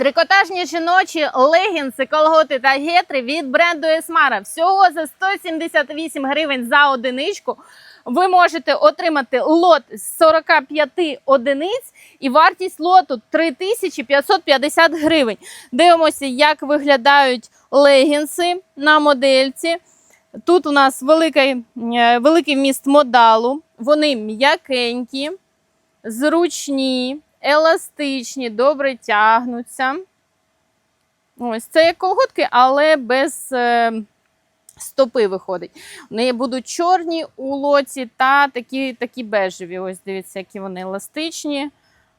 Трикотажні жіночі легінси, колготи та гетри від бренду Есмара. Всього за 178 гривень за одиничку. Ви можете отримати лот з 45 одиниць і вартість лоту 3550 гривень. Дивимося, як виглядають легінси на модельці. Тут у нас великий, е, великий вміст модалу. Вони м'якенькі, зручні, еластичні, добре тягнуться. Ось це як колготки, але без е, стопи виходить. Вони будуть чорні у лоці та такі, такі бежеві. Ось дивіться, які вони еластичні.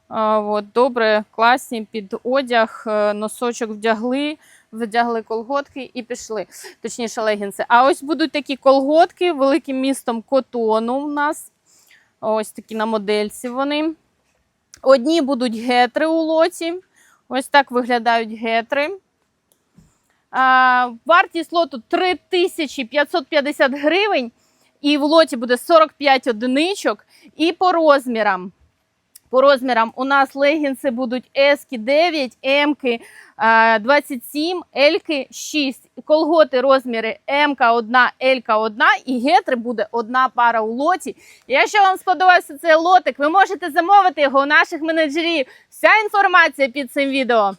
От, добре, класні під одяг, е, носочок вдягли, вдягли колготки і пішли. Точніше, легінси. А ось будуть такі колготки великим містом котону у нас. Ось такі на модельці вони. Одні будуть гетри у лоті. Ось так виглядають гетри. Вартість лоту 3550 гривень. І в лоті буде 45 одиничок. І по розмірам. По розмірам у нас легінси будуть S 9, М 27, L 6. Колготи розміри М 1, Л 1 і гетри буде одна пара у лоті. Якщо вам сподобався цей лотик, ви можете замовити його у наших менеджерів. Вся інформація під цим відео.